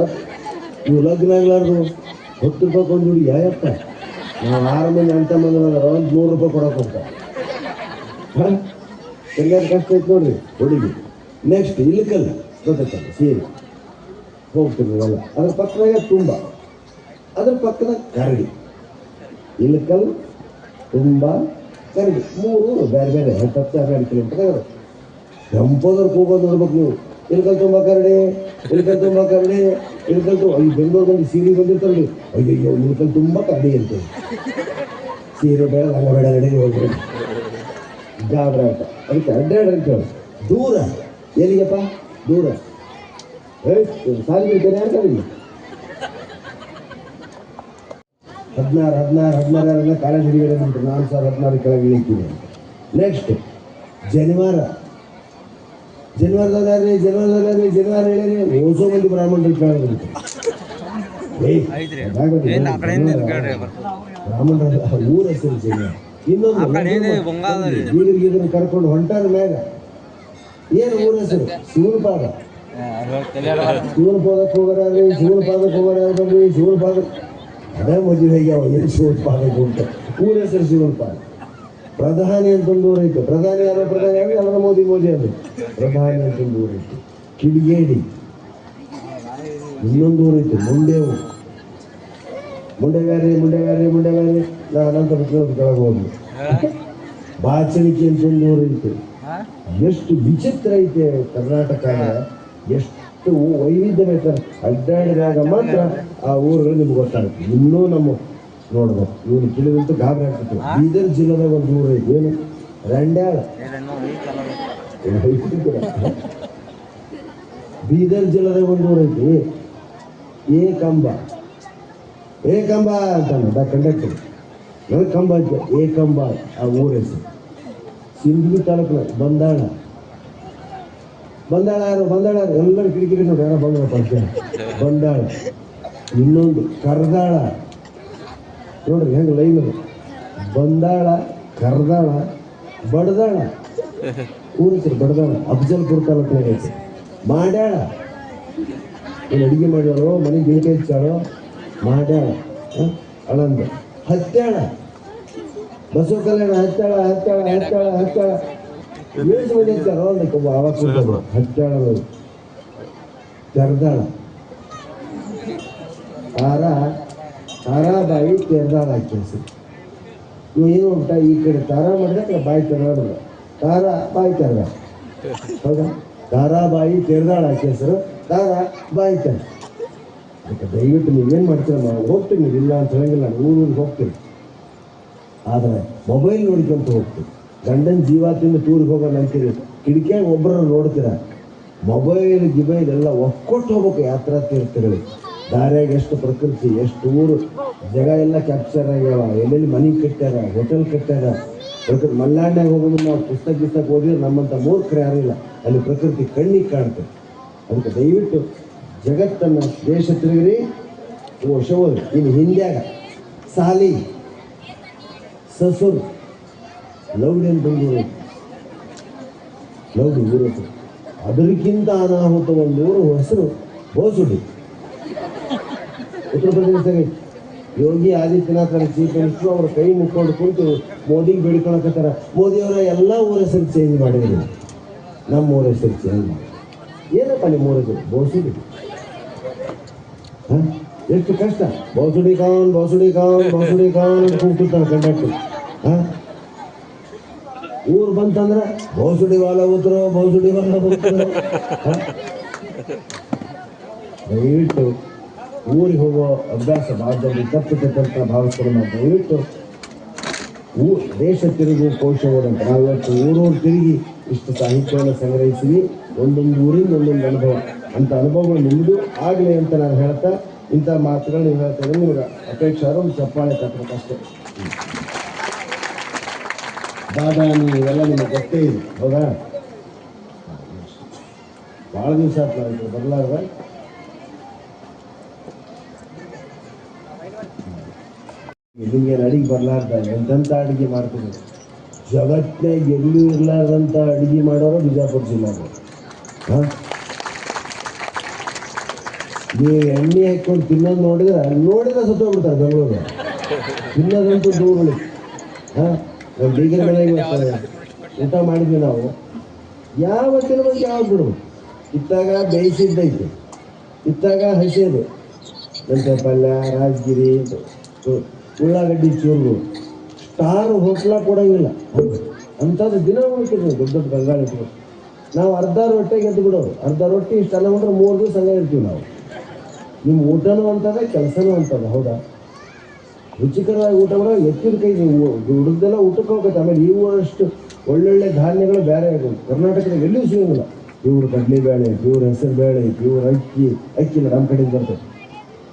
ಇವು ಲಗ್ನ ಆಗ್ಲಾರ್ದು, ಹತ್ತು ರೂಪಾಯಿ ಒಂದು ಹುಡುಗಿ, ಯಾಯಪ್ಪ? ನಾವು ಆರು ಮಂದಿ ಅಂತ ಮಂದಿ ಒಂದು ನೂರು ರೂಪಾಯಿ ಕೊಡೋಕೆ ಹೋಗ್ತಾರೆ. ಹಾಂ? ಕಷ್ಟ ಐತೆ ನೋಡ್ರಿ, ಹುಡುಗಿ. ನೆಕ್ಸ್ಟ್ ಇಲ್ಲಕ್ಕಲ್ಲ ಗೊತ್ತೈತಲ್ಲ ಸೀರೆ. ಹೋಗ್ತೀವಿ ಎಲ್ಲ ಅದ್ರ ಪಕ್ಕದಾಗ ತುಂಬ. ಅದ್ರ ಪಕ್ಕದಾಗ ಕರಡಿ. ಇಳಕಲ್ ತುಂಬ ಕರಡಿ. ಮೂರು, ಬೇರೆ ಬೇರೆ ಹತ್ತು ಹತ್ತು ಹನ್ನೆರಡು ಕಿಲೋಮೀಟರ್ ಸಂಪೋದ್ರ ಹೋಗೋದು ನೋಡ್ಬೇಕು ನೀವು. ಇಳಕಲ್ ತುಂಬ ಕರಡಿ ಇಳಕಲ್ ತುಂಬ ಕರಡಿ ಇಳಕಲ್ ತುಂಬ ಈ ಬೆಂಗಳೂರು ಬಂದು ಸೀರೆ ಬಂದಿರ್ತಾರಲ್ಲ ಅಯ್ಯಯ್ಯೋ ಇಳಕಲ್ ತುಂಬ ಕರಡಿ ಅಂತ. ಸೀರೆ ಬೇಡ ಹಂಗ ಬೇಡ ನಡೀರಿ ಹೋಗ್ರಿ ಅಂತ ಅದಕ್ಕೆ ಅಡ್ಡಾಡ ಅಂತ ದೂರ. ಎಲ್ಲಿಗಪ್ಪ? ದೂರ. ಕರೀಲಿ ಹದಿನಾರು ಹದಿನಾರು ಹದಿನಾರರೆಲ್ಲ ಕಾಲೇಜ್ ಹಿಡಿಯೋದು ಉಂಟು ನಾನು ಸಾವಿರ ಹದಿನಾರು ಕೆಳಗೆ ಇಳಿತೀನಿ ನೆಕ್ಸ್ಟ್ ಜನಿವಾರ. ಜನಿವಾರದಲ್ಲಿ ಜನಿವಾರದಲ್ಲಿ ಜನಿವಾರ ಹೇಳಿರಿ. ಓಸೋ ಮಂದಿ ಬ್ರಾಹ್ಮಣರು ಕೆಳಗೆ ಅದಾಗೋದಿಲ್ಲ. ಬ್ರಾಹ್ಮಣರ ಊರ ಹೆಸರು ಜನಿವಾರ. ಇನ್ನೊಂದು ಕರ್ಕೊಂಡು ಹೊಂಟಾರ ಮ್ಯಾಗ. ಏನು ಊರ ಹೆಸರು? ಶಿವನ ಪಾದ ಶಿವನ ಪಾದಕ್ಕೆ ಹೋಗೋರಾಗ್ರಿ ಶಿವನ ಪಾದಕ್ಕೆ ಹೋಗೋರಾಗ್ರಿ ಶಿವನ ಪಾದಕ್ಕೆ ಅದೇ ಮದುವೆ ಆಗ್ಯಾವ ಏನು ಶಿವನ ಪಾದಕ್ಕೆ ಉಂಟು ಊರ ಹೆಸರು ಶಿವನ ಪಾದ. ಪ್ರಧಾನಿ ಅಂತಂದು ಊರೈತು ಪ್ರಧಾನಿ ಯಾರೋ? ಪ್ರಧಾನಿ ಯಾರು? ಎಲ್ಲರ ಮೋದಿ ಮೋದಿ ಅದು ಪ್ರಧಾನಿ ಅಂತಂದು ಊರೈತು ಊರು ಕಿಡಿಗೇಡಿ. ಇನ್ನೊಂದು ಊರೈತು ಮುಂಡೇವು. ಮುಂಡೆಗಾರಿ ಮುಂಡೆಗಾರಿ ಮುಂಡೆಗಾರಿ. ನಾ ಅನಂತ ಕೆಳಗೆ ಹೋದ್ವಿ ಬಾಚಣಿಕೆ ಅಂತ ಊರೈತು ಐತೆ. ಎಷ್ಟು ವಿಚಿತ್ರ ಐತೆ ಕರ್ನಾಟಕ ಎಷ್ಟು ವೈವಿಧ್ಯ ಬೇಕಾದ್ರೆ ಅಡ್ಡಾಡಿದಾಗ ಮಾತ್ರ ಆ ಊರುಗಳು ನಿಮ್ಗೆ ಗೊತ್ತಾಗುತ್ತೆ. ಇನ್ನೂ ನಮ್ಮ ನೋಡ್ಬೇಕು ಇವ್ರು ತಿಳಿದಂತೂ ಗಾಬರಿ ಆಗ್ತದೆ. ಬೀದರ್ ಜಿಲ್ಲೆದಾಗ ಒಂದು ಊರು ಐತಿ. ಏನು? ರಂಡ್ಯಾಳ. ಬೀದರ್ ಜಿಲ್ಲೆದಾಗ ಒಂದು ಊರು ಐತಿ. ಏಕಂಬ ಏಕಂಬ ಅಂತ ಕಂಡಕ್ಟರ್. ನನಗೆ ಕಂಬ ಐತೆ ಏಕಂಬ ಆ ಊರ ಹೆಸರು. ಸಿಂಧಗಿ ತಾಲೂಕಿನ ಬಂದಾಳ. ಬಂದಾಳ ಯಾರು ಬಂದಾಳ ಯಾರು ಎಲ್ಲರೂ ಕಿಡಿಕಿಡಿ ನೋಡಿ ಯಾರೋ ಬಂದಾಳ ಪರಿಚಯ ಬಂದಾಳ. ಇನ್ನೊಂದು, ಕರ್ದಾಳ. ನೋಡ್ರಿ, ಹೆಂಗೆ ಲೈನ್ ಬಂದಾಳ, ಕರ್ದಾಳ, ಬಡದಾಳ. ಊರ ಹೆಸರು ಬಡದಾಳ. ಅಫಜಲ್ಪುರ ತಾಲೂಕಿನಾಗ ಐತಿ. ಮಾಡ್ಯಾಳ. ನೀನು ಅಡುಗೆ ಮಾಡ್ಯಾಳೋ, ಮನೆಗೆ ಗಿಣಕೆ ಹಚ್ಚಾಳೋ, ಮಾಡ್ಯಾಳ? ಅಳಂದ. ಹತ್ಯಾಳ ಬಸವ ಕಲ್ಯಾಣ ಹತ್ತಾಳ ಹತ್ತಾಳ ಹತ್ತಾಳ ಹತ್ತಾಳ ಕೂತವ್ರು ಹತ್ತಾಳ ತೆರ್ದಾಳ ತಾರ ಬಾಯಿ ತೆರ್ದಾಳ ಕೆಲಸ ಏನು ಉಂಟ ಈ ಕಡೆ ತಾರ ಮಾಡಿದ್ರೆ ಬಾಯಿ ತೆರ್ದಾಳ ತಾರ ಬಾಯಿ ತೆರ್ದಾಳ ಹೌದಾ ತಾರಾಬಾಯಿ ತೆರ್ದಾಳ ಹೆಸರು ತಾರ ಬಾಯಿ ತೆರ ಅದಕ್ಕೆ ದಯವಿಟ್ಟು ನೀವೇನು ಮಾಡ್ತೀರ ನಾವು ಹೋಗ್ತೀನಿ ಇಲ್ಲ ಅಂತ ಹೇಳಂಗಿಲ್ಲ ಊರಿಗೆ ಹೋಗ್ತೀನಿ ಆದರೆ ಮೊಬೈಲ್ ನೋಡ್ಕೊಂತ ಹೋಗ್ತೀವಿ ಗಂಡನ ಜೀವಾತಿಂದ ಟೂರಿಗೆ ಹೋಗೋಣ ಅಂತೀರಿ. ಕಿಟಕಿಯಾಗ ಒಬ್ಬರನ್ನ ನೋಡ್ತೀರ? ಮೊಬೈಲ್ ಗಿಬೈಲ್ ಎಲ್ಲ ಒಕ್ಕೊಟ್ಟು ಹೋಗ್ಬೇಕು ಯಾತ್ರಾ ತೀರ್ಥಗಳಿಗೆ ದಾರ್ಯಾಗ ಎಷ್ಟು ಪ್ರಕೃತಿ, ಎಷ್ಟು ಊರು. ಜಾಗ ಎಲ್ಲ ಕ್ಯಾಪ್ಚರ್ ಆಗ್ಯಾವ. ಎಲ್ಲೆಲ್ಲಿ ಮನೆ ಕಟ್ಟ್ಯಾರ ಹೋಟೆಲ್ ಕಟ್ಟ್ಯಾರ. ಪ್ರಕೃತಿ ಮಲ್ನಾಡ್ನಾಗ ಹೋಗೋದು ನಾವು ಪುಸ್ತಕ ಗಿಸ್ತಕ ಓದಿದ್ರೆ ನಮ್ಮಂಥ ಮೂರ್ಖರು ಯಾರಿಲ್ಲ ಅಲ್ಲಿ ಪ್ರಕೃತಿ ಕಣ್ಣಿಗೆ ಕಾಣ್ತದೆ. ಅದಕ್ಕೆ ದಯವಿಟ್ಟು ಜಗತ್ತನ್ನ ದೇಶ ತಿರುಗಿರಿ ಓ ಶೋ ಇನ್ನು ಹಿಂದ್ಯಾಗ ಸಾಲಿ, ಸಸುರ್ ಲೌಡಿ ಬೆಂಗಳೂರು. ಲೌಡಿ ಊರು ಅದಕ್ಕಿಂತ ಅನಾಹುತ ಒಂದು ಊರು ಹೆಸರು ಬೋಸುಡಿ. ಉತ್ತರ ಪ್ರದೇಶದಾಗ ಯೋಗಿ ಆದಿತ್ಯನಾಥ್ ಚೀಫ್ ಮಿನಿಸ್ಟರ್ ಅವ್ರ ಕೈ ಮುಕ್ಕೊಂಡು ಕುಂತು ಮೋದಿಗೆ ಬೇಡಿಕೊಳಕತ್ತಾರ ಮೋದಿಯವರ ಎಲ್ಲ ಊರ ಹೆಸರು ಚೇಂಜ್ ಮಾಡಿದ್ರು. ನಮ್ಮ ಊರ ಹೆಸರು ಚೇಂಜ್ ಮಾಡಿ ಏನಪ್ಪ ನಿಮ್ಮ ಊರ ಹೆಸರು? ಬೋಸುಡಿ. ಹಾಂ? ಎಷ್ಟು ಕಷ್ಟ. ಬೋಸುಡಿ ಕಾನ್ ಬೋಸುಡಿ ಕಾನ್ ಬೋಸುಡಿ ಕಾನ್ ಅಂತ ಕೂಗ್ತಿರ್ತಾನೆ ಕಂಡಕ್ಟರ್. ಊರು ಬಂತಂದ್ರೆ ಬೌಸುಡಿ ವಾಲ ಉತ್ತರೋ ಬೌಸುಡಿ ವಾಲ? ದಯವಿಟ್ಟು ಊರಿಗೆ ಹೋಗೋ ಅಭ್ಯಾಸ ಭಾರತದಲ್ಲಿ ಭಾವಿಸ್ಕೊಂಡು ನಾವು ದಯವಿಟ್ಟು ಊ, ದೇಶ ತಿರುಗು ಕೋಶ ಓದಂತ ನಾವು ಇವತ್ತು ಊರೂರು ತಿರುಗಿ ಇಷ್ಟು ಸಾಹಿತ್ಯವನ್ನು ಸಂಗ್ರಹಿಸಿವಿ ಒಂದೊಂದು ಊರಿಂದ ಒಂದೊಂದು ಅನುಭವ. ಅಂತ ಅನುಭವಗಳು ನಿಮ್ಮದು ಆಗಲಿ ಅಂತ ನಾನು ಹೇಳ್ತಾ ಇಂಥ ಮಾತುಗಳನ್ನ ಹೇಳ್ತಾ ನಿಮ್ಗೆ ಒಂದು ಚಪ್ಪಾಳೆ ತಪ್ಪಬೇಕಷ್ಟೇ ಬಾದಾಮಿ ಇವೆಲ್ಲ ನಿಮಗೆ ಗೊತ್ತೇ ಇದೆ ಹೌದಾ? ಭಾಳ ದಿವಸ ಆಯ್ತು ಬರಲಾರ್ದ. ನಿಮಗೆ ಅಡಿಗೆ ಬರಲಾರ್ದ ಎಂತೆಂಥ ಅಡಿಗೆ ಮಾಡ್ತೀವಿ ಜಗತ್ತಿನಾಗ ಎಲ್ಲೂ ಇರಲಾರ್ದಂಥ ಅಡಿಗೆ ಮಾಡೋರು ಬಿಜಾಪುರ ಜಿಲ್ಲೆ ಹಾಂ? ನೀವು ಎಣ್ಣೆ ಹಾಕ್ಕೊಂಡು ತಿನ್ನೋದು ನೋಡಿದ್ರೆ ನೋಡಿದ್ರೆ ಸತ್ತೋಗ್ಬಿಡ್ತಾರೆ ಬೆಂಗಳೂರು. ತಿನ್ನೋದಂತೂ ದೂರ ಹಾ? ಬೀಗರ ಮನೆಗೆ ಊಟ ಮಾಡಿದ್ವಿ ನಾವು. ಯಾವ ಕೆಲವೊಂದು ಯಾವ ಬಿಡು ಇತ್ತಾಗ ಬೇಯಿಸಿದ್ದೈತೆ ಇತ್ತಾಗ ಹಸಿದು ಮೆಂತೆ ಪಲ್ಯ ರಾಜಗಿರಿ ಉಳ್ಳಾಗಡ್ಡಿ ಚೂರು ಸ್ಟಾರ್ ಹೋಟ್ಲ ಕೊಡಂಗಿಲ್ಲ. ಅಂಥದ್ದು ದಿನ ಉಳಿತಿದ್ರು ದೊಡ್ಡ ದೊಡ್ಡ ಬಂಗಾಳ ಇಟ್ಕೊಂಡು ನಾವು ಅರ್ಧ ರೊಟ್ಟೆಗೆ ಎದ್ದು ಬಿಡೋರು. ಅರ್ಧ ರೊಟ್ಟಿ ಇಷ್ಟೆಲ್ಲ ಉಂಡ್ರೆ ಮೂರು ದಿವಸ ಹಂಗೆ ಇರ್ತೀವಿ ನಾವು. ನಿಮ್ಮ ಊಟನೂ ಅಂತದ ಕೆಲಸನೂ ಅಂತದ ಹೌದಾ? ರುಚಿಕರವಾಗಿ ಊಟ ಮಾಡೋ ಎತ್ತಿನ ಕೈ ನೀವು ದುಡ್ದೆಲ್ಲ ಊಟಕ್ಕೆ ಹೋಗುತ್ತೆ ಆಮೇಲೆ ಈ ಊರಷ್ಟು ಒಳ್ಳೊಳ್ಳೆ ಧಾನ್ಯಗಳು ಬೇರೆ ಆಗುತ್ತೆ ಕರ್ನಾಟಕದಾಗ ಎಲ್ಲೂ ಸಿಗೋಂಗಿಲ್ಲ ಇವ್ರು ಕಡಲೆಬೇಳೆ ಇವ್ರ ಹೆಸರು ಬೇಳೆ ಇವ್ರ ಅಕ್ಕಿ ಅಕ್ಕಿ ಇಲ್ಲ ನಮ್ಮ ಕಡೆಯಿಂದ ಬರ್ತದೆ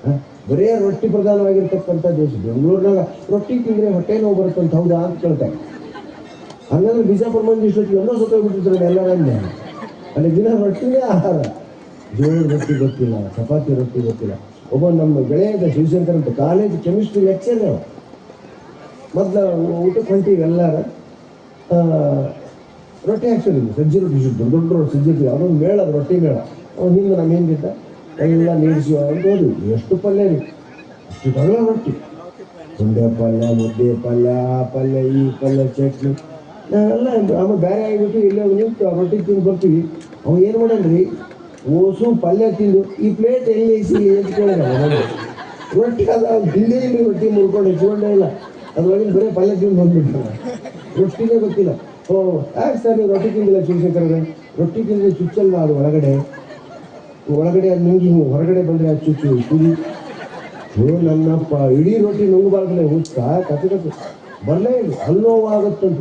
ಹಾಂ? ಬರೇ ರೊಟ್ಟಿ ಪ್ರಧಾನವಾಗಿರ್ತಕ್ಕಂಥ ದೇಶ. ಬೆಂಗಳೂರಿನಾಗ ರೊಟ್ಟಿ ತಿಂದ್ರೆ ಹೊಟ್ಟೆ ನೋವು ಬರುತ್ತಂತ ಹೌದಾ ಅಂತ ಕೇಳ್ತಾರೆ. ಹಂಗಂದ್ರೆ ಬಿಜಾಪುರ ಮಂದಿ ಇಷ್ಟೊತ್ತಿಗೆ ಎಲ್ಲೋ ಸತ್ತೋಗ್ಬಿಟ್ಟಿರ್ತಾರೆ ಎಲ್ಲರನ್ನ ಅಲ್ಲಿ ದಿನ ರೊಟ್ಟಿನೇ ಆಹಾರ. ಜೋಳದ ರೊಟ್ಟಿ ಗೊತ್ತಿಲ್ಲ, ಚಪಾತಿ ರೊಟ್ಟಿ ಗೊತ್ತಿಲ್ಲ. ಒಬ್ಬ ನಮ್ಮ ಗೆಳೆಯದ ಶಿವಶಂಕರ್ ಅಂತ ಕಾಲೇಜ್ ಕೆಮಿಸ್ಟ್ರಿ ಲೆಕ್ಚರ್ ಮೊದ್ಲು ಊಟಕ್ಕೆ ಹೊಂಟೀವಿ ಎಲ್ಲಾರ. ರೊಟ್ಟಿ ಹಾಕ್ಸೋದು ಸಜ್ಜಿ ರೊಟ್ಟಿ ಶುದ್ಧ ದೊಡ್ಡ ರೊಟ್ಟಿ ಸಜ್ಜಿ ರೊಟ್ಟಿ ಅದೊಂದು ಮೇಳ ರೊಟ್ಟಿ ಮೇಳ. ಅವ್ನು ಹಿಂದೆ ನಮ್ಮ ಹಿಂದಿದ್ದ, ಎಲ್ಲ ನೀಡಿಸಿ ಅಂತ ಹೋದ್ವಿ ಎಷ್ಟು ಪಲ್ಯ ರೀ? ಅಷ್ಟು ತಗಲ ರೊಟ್ಟಿ ಪುಂಡೆ ಪಲ್ಯ, ಮುದ್ದೆ ಪಲ್ಯ ಪಲ್ಯ, ಈ ಪಲ್ಯ, ಚಟ್ನಿ. ನಾವೆಲ್ಲ ಆಮೇಲೆ ಬೇರೆ ಆಗಿಬಿಟ್ಟು ಇಲ್ಲೇ ನಿಂತು ಆ ರೊಟ್ಟಿ ತಿಂದು ಬರ್ತೀವಿ. ಅವ್ನು ಏನು ಮಾಡನ್ರಿ ಓಸು ಪಲ್ಯ ತಿಂದು ಈ ಪ್ಲೇಟ್ ಎಲ್ಲಿ ಇಸಿ ನನಗೆ. ರೊಟ್ಟಿ ಅದ ಹಿಂದೆ ಇಲ್ಲಿ ರೊಟ್ಟಿ ಮುರ್ಕೊಂಡು ಹೆಚ್ಕೊಂಡೇ ಇಲ್ಲ. ಅದ್ರೊಳಗಿನ ಬರೀ ಪಲ್ಯ ತಿಂದು ಬಂದ್ಬಿಟ್ಟು ರೊಟ್ಟಿನೇ ಗೊತ್ತಿಲ್ಲ. ಓ, ಯಾಕೆ ಸರ್ ನೀವು ರೊಟ್ಟಿ ತಿಂದಿಲ್ಲ ಶಿವಶಂಕರ ರೊಟ್ಟಿ ತಿಂದರೆ ಚುಚ್ಚಲ್ಲ ಅದು ಒಳಗಡೆ? ಒಳಗಡೆ ಅದು ನುಂಗಿ ಹೊರಗಡೆ ಬಂದರೆ ಅದು ಚುಚ್ಚು, ಕುದಿ. ಓ, ನನ್ನಪ್ಪ, ಇಡೀ ರೊಟ್ಟಿ ನುಂಗಬಾರ್ದಲ್ಲ ಹುಚ್ಚ ಕತೆ ಕತೆ ಬರಲೇ ಇಲ್ಲ ಹಲ್ಲು ನೋವಾಗುತ್ತಂತ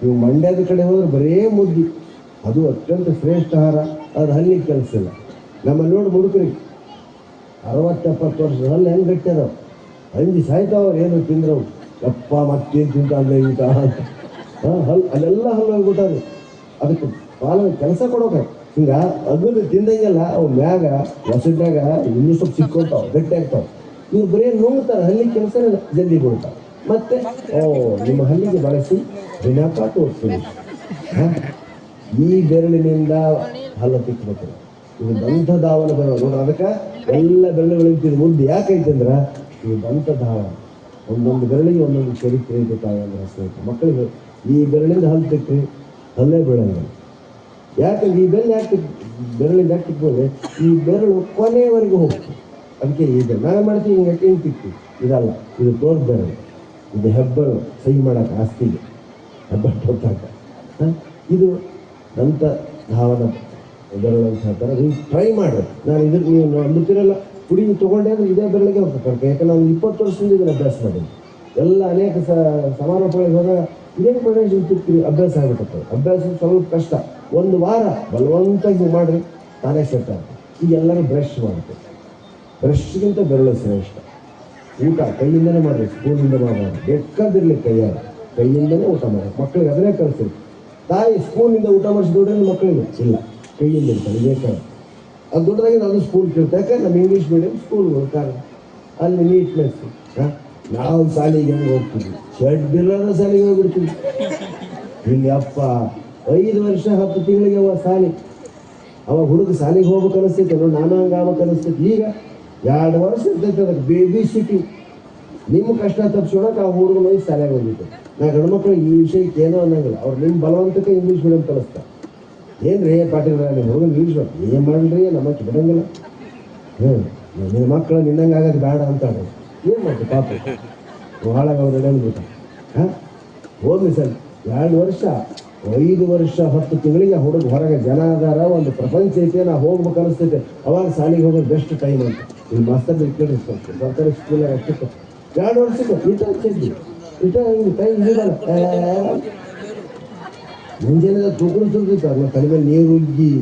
ನೀವು ಮಂಡ್ಯದ ಕಡೆ ಹೋದ್ರೆ ಬರೇ ಮುದ್ದಿ. ಅದು ಅತ್ಯಂತ ಶ್ರೇಷ್ಠ ಆಹಾರ. ಅದು ಹಲ್ಲಿಗೆ ಕೆಲಸ ಇಲ್ಲ. ನಮ್ಮಲ್ಲಿ ನೋಡಿ ಮುಡುಕ್ರಿ. ಅರವತ್ತೆಪ್ಪತ್ತು ವರ್ಷ ಹಲ್ಲು ಹೆಂಗೆ ಗಟ್ಟಿದಾವ ಅಂಜಿ ಸಾಯ್ತಾವ್ರು ಏನು ತಿಂದ್ರವು ಮತ್ತೆ ಮತ್ತೇನು ಅಲ್ಲೇ ಊಟ ಹಾಂ ಹಲ್ಲು ಅಲ್ಲೆಲ್ಲ ಹಲ್ಲು ಹೋಗ್ಬಿಟ್ಟಾರೆ ಅದಕ್ಕೆ ಪಾಲನೆ ಕೆಲಸ ಕೊಡೋಕೆ. ಹಿಂಗೆ ಅದನ್ನು ತಿಂದಂಗೆಲ್ಲ ಅವು ಮ್ಯಾಗ ಹೊಸದಾಗ ಇನ್ನೂ ಸ್ವಲ್ಪ ಸಿಕ್ಕೊಂತಾವ, ಗಟ್ಟಿ ಆಗ್ತಾವ. ಇವ್ರು ಬರೀ ನೋಡ್ತಾರೆ ಹಲ್ಲಿ ಕೆಲಸ ಜಲ್ದಿ ಬಿಡ್ತಾವೆ ಮತ್ತೆ, ಓ, ನಿಮ್ಮ ಹಲ್ಲಿಗೆ ಬಳಸಿ ದಿನಾಕ ತೋರಿಸ್ತೀನಿ ಹಾಂ? ಈ ಬೆರಳಿನಿಂದ ಹಲ್ಲ ತಿಕ್ಕಬೇಕು ಇದು ದಂತ ಧಾವನ ಬೆರಳು ನೋಡ್ರಿ ಅದಕ್ಕೆ ಎಲ್ಲ ಬೆರಳುಗಳಿಂದ ಮುಂದೆ ಯಾಕೈತೆ ಅಂದ್ರೆ ಇದು ದಂತ ಧಾವನ ಒಂದೊಂದು ಬೆರಳಿಗೆ ಒಂದೊಂದು ಚರಿತ್ರೆ ಇದೆ ತಾಯಂದ್ರೆ ಸ್ನೇಹಿತರೆ ಮಕ್ಕಳಿಗೆ ಈ ಬೆರಳಿಂದ ಹಲ್ಲು ತಿಕ್ಕ್ರಿ ಹಲ್ಲೇ ಬೆಳೆಯಲ್ಲ ಯಾಕಂದ್ರೆ ಈ ಬೆರಳು ಯಾಕೆ ಬೆರಳಿಂದ ಯಾಕೆ ತಿಕ್ಕೋದ್ರೆ ಈ ಬೆರಳು ಕೊನೆಯವರೆಗೂ ಹೋಗ್ತದೆ. ಅದಕ್ಕೆ ಈ ಬೆರಳು. ನಾವೇ ಮಾಡ್ತೀವಿ ಹಿಂಗೆ ಹಿಂಗೆ ತಿಕ್ತೀವಿ ಇದಲ್ಲ, ಇದು ತೋರ್ ಬೆರಳು. ಇದು ಹೆಬ್ಬೆರಳು. ಸಹಿ ಮಾಡಕ್ಕೆ ಆಸ್ತಿಗೆ. ಹೆಬ್ಬೆಟ್ಟು ತೋರ್ತಾಕ ಇದು ದಂತ ಧಾವನ ಬೆರಳು ಅಂತ ಹೇಳ್ತಾರೆ ನೀವು ಟ್ರೈ ಮಾಡಿ ನಾನು ಇದಕ್ಕೆ ನೀವು ನಂಬುತ್ತಿರಲ್ಲ ಪುಡಿ ತೊಗೊಂಡೆ ಅಂದರೆ ಇದೇ ಬೆರಳಿಗೆ ಹೋಗ್ಬೇಕು. ಯಾಕಂದ್ರೆ ನಾನು ಇಪ್ಪತ್ತು ವರ್ಷದಿಂದ ಇದನ್ನು ಅಭ್ಯಾಸ ಮಾಡಿದ್ದೆ ಎಲ್ಲ ಅನೇಕ ಸ, ಸಮಾರೋಪಗಳಿಗೆ ಹೋದಾಗ ಇದೇ ಪ್ರದೇಶ ಇರ್ತಿರ್ತೀವಿ ಅಭ್ಯಾಸ ಆಗುತ್ತೆ ಅಭ್ಯಾಸ ಸ್ವಲ್ಪ ಕಷ್ಟ. ಒಂದು ವಾರ ಬಲವಂತಾಗಿ ಮಾಡಿರಿ ತಾನೇ ಸೆಟ್ ಆಗುತ್ತೆ ಈಗ ಎಲ್ಲರೂ ಬ್ರಷ್ ಮಾಡುತ್ತೆ ಬ್ರಷ್ಗಿಂತ ಬೆರಳು ಶ್ರೇಷ್ಠ. ಊಟ ಕೈಯಿಂದನೇ ಮಾಡಿರಿ ಸ್ಪೂನಿಂದ ಮಾಡಬಾರ್ದು. ಬೇಕಾದಿರಲಿ ಕೈಯಾರ. ಕೈಯಿಂದನೇ ಊಟ ಮಾಡಿ ಮಕ್ಕಳಿಗೆ ಅದನ್ನೇ ಕಲಿಸ್ರಿ ತಾಯಿ ಸ್ಪೂನಿಂದ ಊಟ ಮಾಡಿಸಿದ್ರೆ ಮಕ್ಕಳಿಗೆ ಇಲ್ಲ. ಕೈಯಿಂದ ಇರ್ತಾರೆ ಬೇಕಾದ್ರೆ ಅದು ದೊಡ್ಡದಾಗಿ ನಾನು ಸ್ಕೂಲ್ ಕೇಳ್ತಾ, ಯಾಕಂದ್ರೆ ನಮ್ಮ ಇಂಗ್ಲೀಷ್ ಮೀಡಿಯಂ ಸ್ಕೂಲ್ ಕಾರಣ ಅಲ್ಲಿ ನೀಟ್ನೆಸ್ ನಾವು ಶಾಲೆಗೆ ಹೆಂಗೆ ಹೋಗ್ತೀವಿ? ಶೆಡ್ ಇಲ್ಲದ ಶಾಲೆಗೆ ಹೋಗ್ಬಿಡ್ತೀವಿ. ಇಲ್ಲಿ ಅಪ್ಪ ಐದು ವರ್ಷ, ಹತ್ತು ತಿಂಗಳಿಗೆ ಅವ ಶಾಲೆ. ಅವ ಹುಡುಗ ಶಾಲೆಗೆ ಹೋಗ್ಬೇಕು ಅನಿಸ್ತೈತೆ ನಾನು ಹಂಗೆ ಆಗ್ಬೇಕು ಅನಿಸ್ತೈತೆ. ಈಗ ಎರಡು ವರ್ಷ ಇರ್ತೈತೆ ಅದಕ್ಕೆ ಬೇಬಿ ಸಿಟಿ ನಿಮ್ಮ ಕಷ್ಟ ತಪ್ಪಿಸೋಣಕ್ಕೆ ಆ ಹುಡುಗ ಹೋಗಿ ಶಾಲೆಗೆ ಹೋಗಿತ್ತು ನಾ ಗಂಡು ಮಕ್ಕಳು ಈ ವಿಷಯಕ್ಕೆ ಏನೋ ಅನ್ನಂಗಿಲ್ಲ. ಅವ್ರು ನಿಮ್ಮ ಬಲವಂತಕ್ಕೆ ಇಂಗ್ಲೀಷ್ ಮೀಡಿಯಂ ಕಲಿಸ್ತಾರೆ. ಏನು ರೀ ಪಾಟೀಲ್ ಹೋಗಿ ಇಂಗ್ಲೀಷ್ ಏನು ಮಾಡ್ರಿ ನಮ್ಮ ಬಿಡಂಗಿಲ್ಲ. ಹ್ಞೂ. ನಿನ್ನ ಮಕ್ಕಳು ನಿನ್ನಂಗೆ ಆಗೋದು ಬೇಡ ಅಂತಾರೆ ಏನು ಮಾಡ್ತೀವಿ ಪಾಪ? ಬಹಳ ಅವ್ರು ನಡೆಯಲ್ಬಿಟ್ಟು ಹಾಂ? ಹೋಗ್ಲಿ ಸರ್. ಎರಡು ವರ್ಷ, ಐದು ವರ್ಷ, ಹತ್ತು ತಿಂಗಳಿಗೆ ಹುಡುಗ ಹೊರಗೆ ಜನ ಅದಾರ ಒಂದು ಪ್ರಪಂಚ ಐತೆ ನಾ ಹೋಗ್ಬೇಕು ಅನಿಸ್ತೈತೆ. ಅವಾಗ ಶಾಲೆಗೆ ಹೋಗೋದು ಬೆಸ್ಟ್ ಟೈಮ್ ಅಂತ. ಇಲ್ಲಿ ಮಾಸ್ತರ್ ಕೇಳಿ ಸರ್ಕಾರಿ ಸ್ಕೂಲಾಗ ಎರಡು ವರ್ಷಕ್ಕೆ ಟೈಮ್ ಹಚ್ಚಿದ್ವಿ ಟೈಮ್ ಹಿಂಗೆ ಹಿಡಿದಲ್ಲ ಮುಂಜಾನೆ ತುಗುಡು ತುಗಿತು ಅದನ್ನ ತಲೆ ಮೇಲೆ ನೀರು ಉಗ್ಗಿ,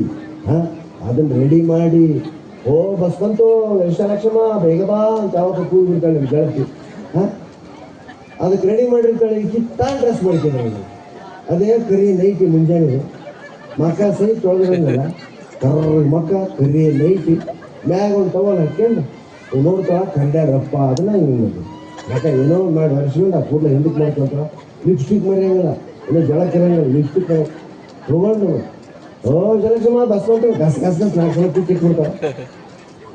ಹಾಂ? ಅದನ್ನ ರೆಡಿ ಮಾಡಿ, ಓ ಬಸ್ ಬಂತು ವಿಶಾಲಕ್ಷಮ ಬೇಗ ಬಾ ಅಂತ ಯಾವಾಗ ಕೂಗಿ ಬಿಡ್ತಾಳೆ ಗೆಳತಿ ಹಾಂ? ಅದಕ್ಕೆ ರೆಡಿ ಮಾಡಿರ್ತಾಳೆ ಕಿತ್ತಾ ಡ್ರೆಸ್ ನಾನು ಅದೇ ಕರಿ ನೈಟಿ ಮುಂಜಾನೆ. ಮಕ್ಕ ಸಹಿತ ತೊಳೆದಿರಂಗಲ್ಲ. ಕರ್ರ ಮಕ್ಕ, ಕರಿ ನೈಟಿ. ಮ್ಯಾಗ ಒಂದು ತಗೊಂಡು ಹಾಕ್ಕೊಂಡು ನೋಡ್ತಾ ಕಂಡ್ಯಾರಪ್ಪ ಅದನ್ನ ಹಿಂಗೆ ಯಾಕೆ ಏನೋ ಮಾಡಿ ಹರಿಸ್ಕೊಂಡು ಆ ಕೂಡಲೇ ಹಿಂದಕ್ಕೆ ಮಾಡ್ಕೊಂತಾರ ಲಿಪ್ಸ್ಟಿಕ್ ಮರೆಯಂಗಿಲ್ಲ. ಏನೋ ಜಳ ಕೆರಂಗಿಲ್ಲ ಲಿಪ್ಸ್ಟಿಕ್ ತಗೊಂಡು ಓ ಜಲಕ್ಷಮ ಬಸ್ ಹೊಂಟು ಗಸ್ ಗಸ್ ಗಸ್ ನಾಲ್ಕು ಸಲ ಟಿಕೆಟ್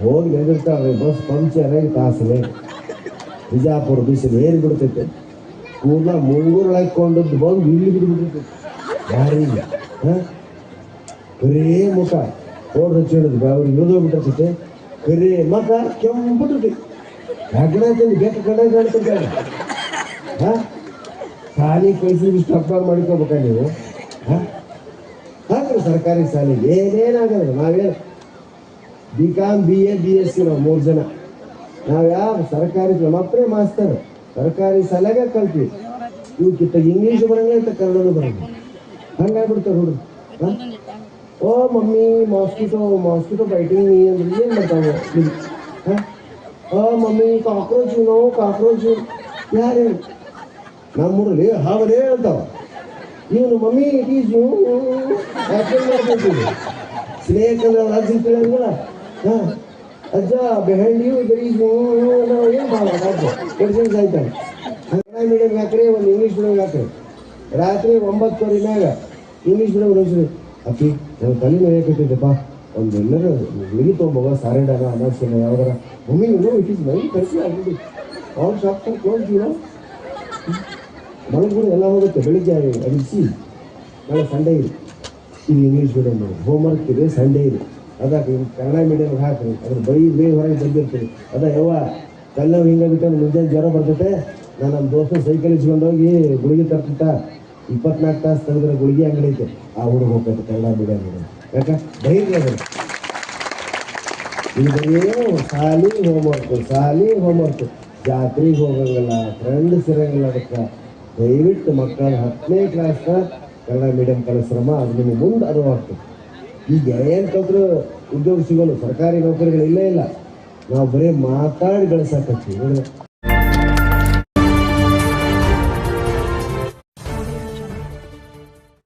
ಹೋಗಿ ನಿಂದಿರ್ತಾವೆ ಬಸ್ ಪಂಚರ್ ಆಗಿ ತಾಸಲೆ ಬಿಜಾಪುರ, ಬಿಸಿಲು ಏರಿ ಬಿಡ್ತೈತೆ. ಕೂದಲ ಮುಂಗೂರು ಬಂದು ಇಲ್ಲಿ ಬಿಡ್ಬಿಡ್ತೈತೆ ಯಾರಿಲ್ಲ ಹಾಂ? ಕರೇ ಮುಖ. ಓಡ್ ಹಚ್ಚಿಡೋದು ಅವ್ರಿಗೆ ಇಳಿದೋಗ್ಬಿಟ್ಟಿರ್ತೈತೆ ಕರೇ ಮಖ ಕೆಂಪುಟ್ಟೈತಿ ಕಡೆ ಬೇಕು ಕಡೆ ಕಾಣ್ತಿರ್ತಾರೆ ಹಾಂ? ಖಾಲಿ ಕಳಿಸಿ ಸ್ಟಪ್ ಮಾಡ್ಕೋಬೇಕ ನೀವು? ಹಾಂ? ಹಾಕ್ರಿ ಸರ್ಕಾರಿ ಶಾಲೆಗೆ ಏನೇನಾಗಲ್ಲ ನಾವೇನು B com B A B S C ನಾವು ಮೂರು ಜನ. ನಾವು ಯಾವ ಸರ್ಕಾರಿ ನಮ್ಮಪ್ಪನೇ ಮಾಸ್ತರ್. ಸರ್ಕಾರಿ ಶಾಲೆಗೆ ಕಲ್ತೀವಿ ಇವಕ್ಕಿತ್ತ ಇಂಗ್ಲೀಷ್ ಬರಂಗಿಲ್ಲ ಇತ್ತ ಕನ್ನಡನೂ ಬರಂಗಿಲ್ಲ ಹಂಗಾಗ್ಬಿಡ್ತಾರೆ ಹುಡುಗ ಹಾಂ? Oh mummy mosquito mosquito biting ನೀ ಅಂದ್ರೆ ಏನು ಮಾಡ್ತಾವೆ ಹಾಂ? ಓ ಮಮ್ಮಿ ಕಾಕ್ರೋಚು ನೋ ಕಾಕ್ರೋಚು ಯಾರು ನಮ್ಮೂರಲ್ಲಿ ಹಾವಲೇ ಅಂತಾವ ಇವನು ಮಮ್ಮಿ ಸ್ನೇಕ್ ಅಂದ್ರೆ ಅಜ್ಜಿ ತಿಳಿಯಂಗಿಲ್ಲ ಹಾಂ. ಅಜ್ಜ ಬೆಹಳ್ಳಿ ಈಸ್ ಯು ಏನು ಅಜ್ಜ? ಪರ್ಸೆಂಟ್ ಆಯ್ತಾನೆ ಕನ್ನಡ ಮೀಡಿಯಂ ಹಾಕ್ರಿ ಒಂದು ಇಂಗ್ಲೀಷ್ ಮೀಡಿಯಂ ಹಾಕ್ರಿ ರಾತ್ರಿ ಒಂಬತ್ತುವರೆ ಮ್ಯಾಗ ಇಂಗ್ಲೀಷ್ ಮೀಡಿಯಂ ನೋಡ್ಸ್ರಿ ಅಕ್ಕಿ, ನನ್ನ ತಲೆ ನೋಯಕತ್ತೈತಪ್ಪ ಒಂದು ಎಲ್ಲರೂ ಗುಳಿಗೆ ತೊಗೊಂಬೋಗ ಸಾರೆಡಾನ ಅನಾಸಿನ ಯಾವ್ದಾರ. ಮಮ್ಮಿ ಇಟ್ ಇಸ್ ಮೈ ಕಳಿಸಿ ಆಗಿದ್ದು ಅವ್ರ ಶಾಪ್ ಕ್ಲೋಸ್ ಯು ಮಲಗ್ಬಿಡು ಎಲ್ಲ ಹೋಗುತ್ತೆ, ಬೆಳಿಗ್ಗೆ ಅಡಿಸಿ, ನಾಳೆ ಸಂಡೇ ಇದೆ. ಇಲ್ಲಿ ಇಂಗ್ಲೀಷ್ ಮೀಡಿಯಮ್ ಮಾಡಿ ಹೋಮ್ವರ್ಕ್ ಇದೆ ಸಂಡೇ ಇದೆ. ಅದಕ್ಕೆ ಕನ್ನಡ ಮೀಡಿಯಮ್ ಹಾಕಿ ಅದ್ರ ಬೈ ಬೇಗ ಹೊರಗೆ ಬಂದಿರ್ತೀವಿ ಅದ ಯಾವ ಕಲ್ಲ ಹಿಂಗೆ ಬಿಟ್ಟು ಮುಂಜಾನೆ ಜ್ವರ ಬರ್ತೈತೆ. ನಾನು ನಮ್ಮ ದೋಸ್ತ ಸೈಕಲ್ ಇಸ್ಕೊಂಡೋಗಿ ಗುಳಿಗೆ ತರ್ತಿತ್ತ ಇಪ್ಪತ್ನಾಲ್ಕು ತಾಸು ತೆಗೆದ್ರೆ ಗುಳಿಗೆ ಅಂಗಡಿ ಐತೆ. ಆ ಹುಡುಗ ಹೋಗ್ತೈತೆ ಕನ್ನಡ ಮೀಡಿಯಮ್ ಯಾಕೆ? ಧೈರ್ಯ ಅದ. ಇದು ಬರೀ ಸಾಲಿ ಹೋಮ್ವರ್ಕು ಸಾಲಿ ಹೋಮ್ವರ್ಕು ಜಾತ್ರೆಗೆ ಹೋಗಂಗಿಲ್ಲ ಫ್ರೆಂಡ್ಸ್ ಇರಂಗಿಲ್ಲ ಅದಕ್ಕೆ. ದಯವಿಟ್ಟು ಮಕ್ಕಳ ಹತ್ತನೇ ಕ್ಲಾಸ್ ಕನ್ನಡ ಮೀಡಿಯಂ ಕಲಿಸ್ರಮ್ಮ ಅದು ನಿಮಗೆ ಮುಂದೆ ಅರಿವಾಗ್ತದೆ. ಈಗ ಏನು ಉದ್ಯೋಗ ಸಿಗೋಲ್ಲ, ಸರ್ಕಾರಿ ನೌಕರಿಗಳು ಇಲ್ಲೇ ಇಲ್ಲ. ನಾವು ಬರೀ ಮಾತಾಡಿ ಗಳಿಸಕತ್ತೀವಿ